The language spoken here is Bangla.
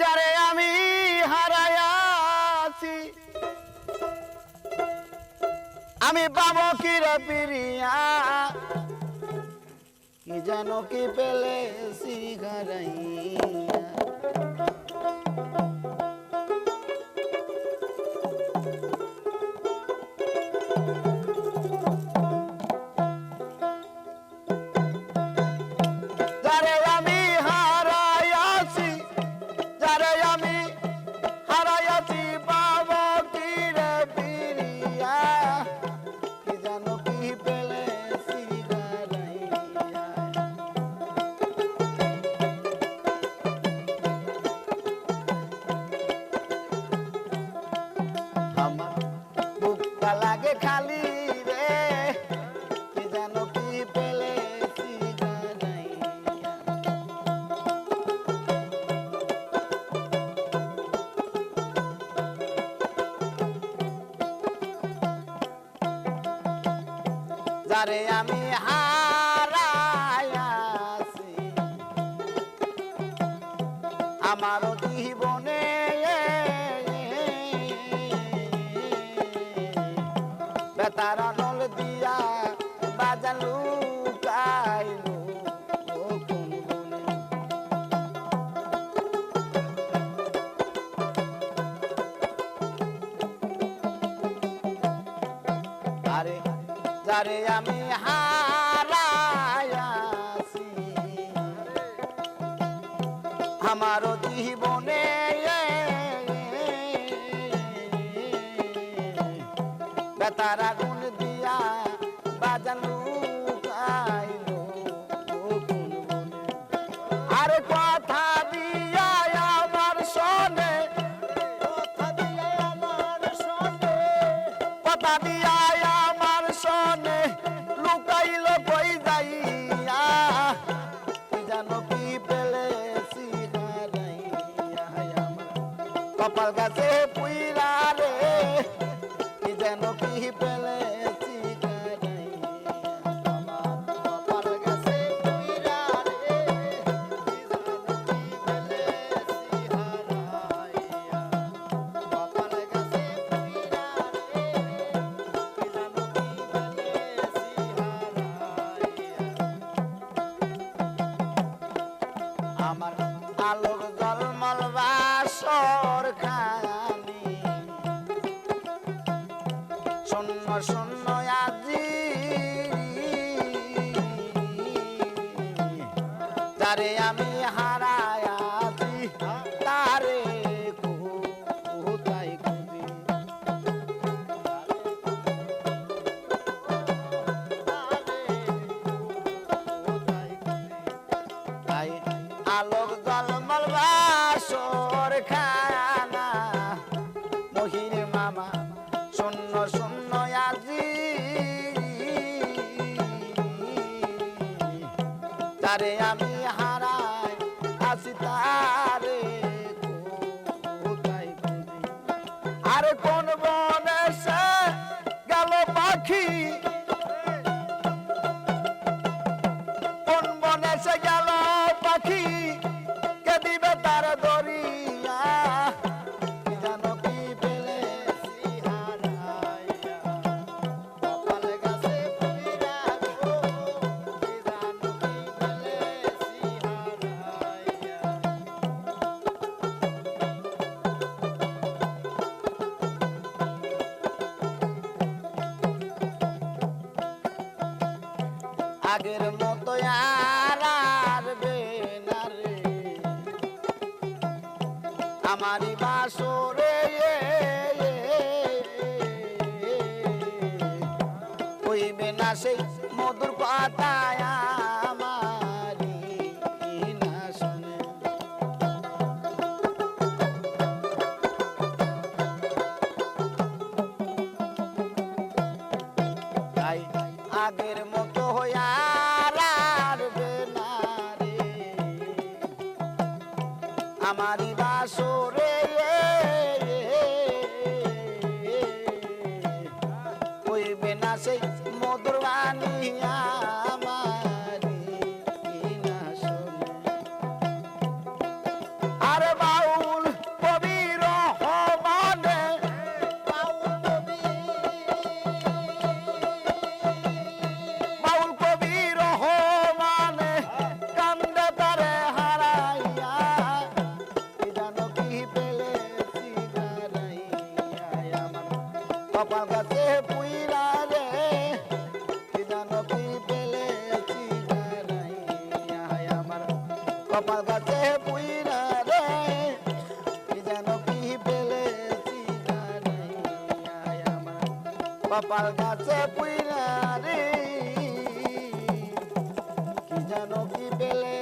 যারে আমি হারায়াছি আমি পাবো কি পিরিয়া? কি যেন কি পেলে সিগারাইয়া? যারে খালি রে কি জানো কি পেলে যারে আমি হারাইয়াছি আমারও জীবনে যারে আমি হারাইয়াছি। আমার জীবনে বেতার কপাল গাছে পুইরা রে কি যেন কি পেলে আমার কপাল শূন্য আজি তারে আমি তারে কোথায় খুঁজি? তাই আলোক জলমল বাসর তারে আমি হারাই আগের মতো আর আসবে না রে। আমারই বাসরে হইবে না সেই মধুর কথায় আমারই বাসরে কইবে না সেই মধুর বাণী বাবা গাছে রে বিধান পেলে কপাল গাছে পুইরা রে পেলে আমার। কপাল গাছে পুইরা রে কি জানো কি পেলে